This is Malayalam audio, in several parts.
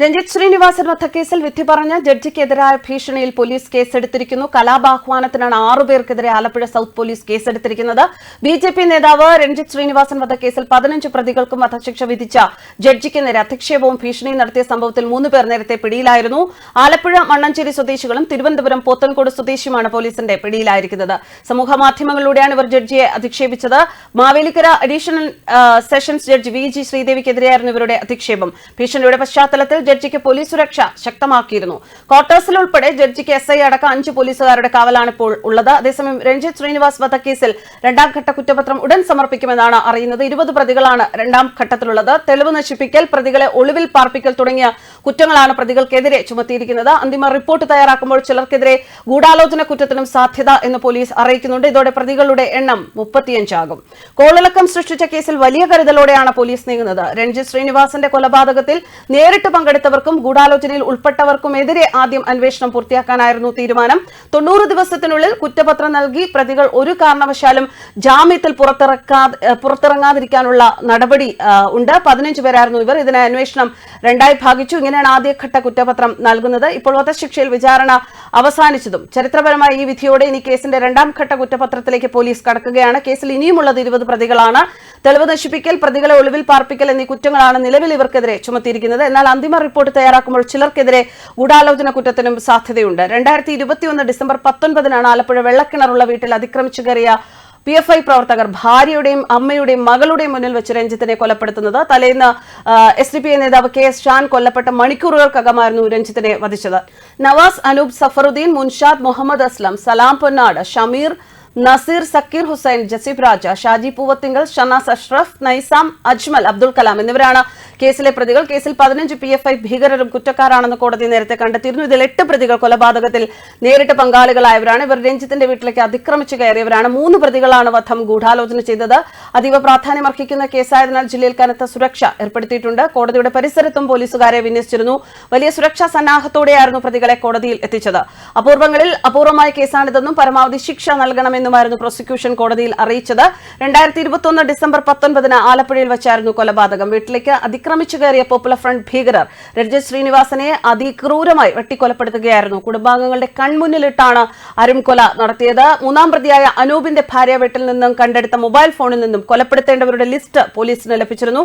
രഞ്ജിത്ത് ശ്രീനിവാസൻ വധക്കേസിൽ വിധി പറഞ്ഞ ജഡ്ജിക്കെതിരായ ഭീഷണിയിൽ പോലീസ് കേസെടുത്തിരിക്കുന്നു. കലാപാഹ്വാനത്തിനാണ് ആറുപേർക്കെതിരെ ആലപ്പുഴ സൌത്ത് പോലീസ് കേസെടുത്തിരിക്കുന്നത്. ബി ജെ പി നേതാവ് രഞ്ജിത് ശ്രീനിവാസൻ വധക്കേസിൽ പതിനഞ്ച് പ്രതികൾക്കും വധശിക്ഷ വിധിച്ച ജഡ്ജിക്ക് നേരെ അധിക്ഷേപവും ഭീഷണിയും നടത്തിയ സംഭവത്തിൽ മൂന്ന് പേർ നേരത്തെ പിടിയിലായിരുന്നു. ആലപ്പുഴ മണ്ണഞ്ചേരി സ്വദേശികളും തിരുവനന്തപുരം പോത്തൻകോട് സ്വദേശിയുമാണ് പോലീസിന്റെ പിടിയിലായിരിക്കുന്നത്. സമൂഹ മാധ്യമങ്ങളിലൂടെയാണ് ഇവർ ജഡ്ജിയെ അധിക്ഷേപിച്ചത്. Mavelikkara additional sessions judge V G ശ്രീദേവിക്കെതിരെയായിരുന്നു ഇവരുടെ അധിക്ഷേപം. ഭീഷണിയുടെ പശ്ചാത്തലത്തിൽ ജഡ്ജിക്ക് പോലീസ് സുരക്ഷ ശക്തമാക്കിയിരുന്നു. ക്വാർട്ടേഴ്സിൽ ഉൾപ്പെടെ ജഡ്ജിക്ക് എസ് ഐ അടക്കം അഞ്ച് പോലീസുകാരുടെ കാവലാണ് ഇപ്പോൾ ഉള്ളത്. അതേസമയം രഞ്ജിത് ശ്രീനിവാസ് വധക്കേസിൽ രണ്ടാം ഘട്ട കുറ്റപത്രം ഉടൻ സമർപ്പിക്കുമെന്നാണ് അറിയുന്നത്. ഇരുപത് പ്രതികളാണ് രണ്ടാം ഘട്ടത്തിലുള്ളത്. തെളിവ് നശിപ്പിക്കൽ പ്രതികളെ ഒളിവിൽ പാർപ്പിക്കൽ തുടങ്ങിയ കുറ്റങ്ങളാണ് പ്രതികൾക്കെതിരെ ചുമത്തിയിരിക്കുന്നത്. അന്തിമ റിപ്പോർട്ട് തയ്യാറാക്കുമ്പോൾ ചിലർക്കെതിരെ ഗൂഢാലോചന കുറ്റത്തിനും സാധ്യത എന്ന് പോലീസ് അറിയിക്കുന്നുണ്ട്. ഇതോടെ പ്രതികളുടെ എണ്ണം മുപ്പത്തിയഞ്ചാകും. കോളിളക്കം സൃഷ്ടിച്ച കേസിൽ വലിയ കരുതലോടെയാണ് പോലീസ് നീങ്ങുന്നത്. രഞ്ജിത് ശ്രീനിവാസന്റെ കൊലപാതകത്തിൽ നേരിട്ട് പങ്കെടുത്തവർക്കും ഗൂഢാലോചനയിൽ ഉൾപ്പെട്ടവർക്കുമെതിരെ ആദ്യം അന്വേഷണം പൂർത്തിയാക്കാനായിരുന്നു തീരുമാനം. തൊണ്ണൂറ് ദിവസത്തിനുള്ളിൽ കുറ്റപത്രം നൽകി പ്രതികൾ ഒരു കാരണവശാലും ജാമ്യത്തിൽ പുറത്തിറങ്ങാതിരിക്കാനുള്ള നടപടി ഉണ്ട്. പതിനഞ്ച് പേരായിരുന്നു ഇവർ. ഇതിനെ അന്വേഷണം രണ്ടായി ഭാഗിച്ചു. ഇങ്ങനെയാണ് ആദ്യഘട്ട കുറ്റപത്രം നൽകുന്നത്. ഇപ്പോൾ വധശിക്ഷയിൽ വിചാരണ അവസാനിച്ചതും. ചരിത്രപരമായ ഈ വിധിയോടെ ഇനി കേസിന്റെ രണ്ടാം ഘട്ട കുറ്റപത്രത്തിലേക്ക് പോലീസ് കടക്കുകയാണ്. കേസിൽ ഇനിയുമുള്ളത് ഇരുപത് പ്രതികളാണ്. തെളിവ് നശിപ്പിക്കൽ പ്രതികളെ ഒളിവിൽ പാർപ്പിക്കൽ എന്നീ കുറ്റങ്ങളാണ് നിലവിൽ ഇവർക്കെതിരെ ചുമത്തിയിരിക്കുന്നത്. എന്നാൽ അന്തിമ റിപ്പോർട്ട് തയ്യാറാക്കുമ്പോൾ ചിലർക്കെതിരെ ഗൂഢാലോചന കുറ്റത്തിനും സാധ്യതയുണ്ട്. രണ്ടായിരത്തി ഇരുപത്തിയൊന്ന് ഡിസംബർ പത്തൊൻപതിനാണ് ആലപ്പുഴ വെള്ളക്കിണറുള്ള വീട്ടിൽ അതിക്രമിച്ചു കയറിയ പി എഫ് ഐ പ്രവർത്തകർ ഭാര്യയുടെയും അമ്മയുടെയും മകളുടെയും മുന്നിൽ വെച്ച് രഞ്ജിത്തിനെ കൊലപ്പെടുത്തുന്നത്. തലേന്ന് എസ് ഡി പി ഐ നേതാവ് കെ എസ് ഷാൻ കൊല്ലപ്പെട്ട മണിക്കൂറുകൾക്കകമായിരുന്നു രഞ്ജിത്തിനെ വധിച്ചത്. നവാസ് അനൂപ് സഫറുദ്ദീൻ മുൻഷാദ് മുഹമ്മദ് അസ്ലം സലാം പൊന്നാട് ഷമീർ നസീർ സക്കീർ ഹുസൈൻ ജസീഫ് രാജ ഷാജി പൂവത്തിങ്കൽ ഷനാസ് അഷ്റഫ് നൈസാം അജ്മൽ അബ്ദുൾ കലാം എന്നിവരാണ് കേസിലെ പ്രതികൾ. കേസിൽ പതിനഞ്ച് പി എഫ് ഐ ഭീകരരും കുറ്റക്കാരാണെന്ന് കോടതി നേരത്തെ കണ്ടെത്തിയിരുന്നു. ഇതിൽ എട്ട് പ്രതികൾ കൊലപാതകത്തിൽ നേരിട്ട് പങ്കാളികളായവരാണ്. ഇവർ രഞ്ജിത്തിന്റെ വീട്ടിലേക്ക് അതിക്രമിച്ചു കയറിയവരാണ്. മൂന്ന് പ്രതികളാണ് വധം ഗൂഢാലോചന ചെയ്തത്. അതീവ പ്രാധാന്യമർഹിക്കുന്ന കേസായതിനാൽ ജില്ലയിൽ കനത്ത സുരക്ഷ ഏർപ്പെടുത്തിയിട്ടുണ്ട്. കോടതിയുടെ പരിസരത്തും പോലീസുകാരെ വിന്യസിച്ചിരുന്നു. വലിയ സുരക്ഷാ സന്നാഹത്തോടെയായിരുന്നു പ്രതികളെ കോടതിയിൽ എത്തിച്ചത്. അപൂർവങ്ങളിൽ അപൂർവമായ കേസാണിതെന്നും പരമാവധി ശിക്ഷ നൽകണമെന്നുമായിരുന്നു പ്രോസിക്യൂഷൻ കോടതിയിൽ അറിയിച്ചത്. രണ്ടായിരത്തി ഇരുപത്തൊന്ന് ഡിസംബർ പത്തൊൻപതിന് ആലപ്പുഴയിൽ വെച്ചായിരുന്നു കൊലപാതകം. വീട്ടിലേക്ക് അതിക്രമിച്ചു കയറിയ പോപ്പുലർ ഫ്രണ്ട് ഭീകരർ രഞ്ജിത് ശ്രീനിവാസനെ അതിക്രൂരമായി വെട്ടിക്കൊലപ്പെടുത്തുകയായിരുന്നു. കുടുംബാംഗങ്ങളുടെ കൺമുന്നിലിട്ടാണ് അരുംകൊല നടത്തിയത്. മൂന്നാം പ്രതിയായ അനൂപിന്റെ ഭാര്യ വീട്ടിൽ നിന്നും കണ്ടെടുത്ത മൊബൈൽ ഫോണിൽ നിന്നും കൊലപ്പെടുത്തേണ്ടവരുടെ ലിസ്റ്റ് പോലീസിന് ലഭിച്ചിരുന്നു.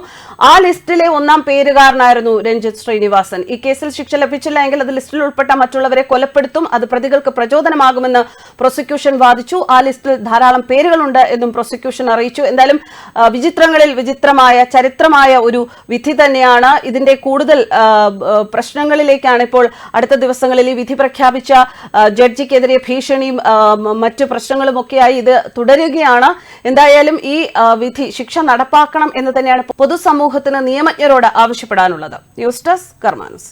ആ ലിസ്റ്റിലെ ഒന്നാം പേരുകാരനായിരുന്നു രഞ്ജിത് ശ്രീനിവാസൻ. ഈ കേസിൽ ശിക്ഷ ലഭിച്ചില്ല എങ്കിൽ അത് ലിസ്റ്റിൽ ഉൾപ്പെട്ട മറ്റുള്ളവരെ കൊലപ്പെടുത്തും അത് പ്രതികൾക്ക് പ്രചോദനമാകുമെന്ന് പ്രോസിക്യൂഷൻ വാദിച്ചു. ആ ലിസ്റ്റിൽ ധാരാളം പേരുകളുണ്ട് എന്നും പ്രോസിക്യൂഷൻ അറിയിച്ചു. എന്തായാലും വിചിത്രങ്ങളിൽ വിചിത്രമായ ചരിത്രമായ ഒരു വിധി തന്നെയാണ് ഇതിന്റെ കൂടുതൽ പ്രശ്നങ്ങളിലേക്കാണ് ഇപ്പോൾ അടുത്ത ദിവസങ്ങളിൽ ഈ വിധി പ്രഖ്യാപിച്ച ജഡ്ജിക്കെതിരെ ഭീഷണിയും മറ്റു പ്രശ്നങ്ങളും ഒക്കെയായി ഇത് തുടരുകയാണ്. എന്തായാലും ഈ വിധി ശിക്ഷ നടപ്പാക്കണം എന്ന് തന്നെയാണ് പൊതുസമൂഹത്തിന് നിയമജ്ഞരോട് ആവശ്യപ്പെടാനുള്ളത്. News desk കർമാനസ്.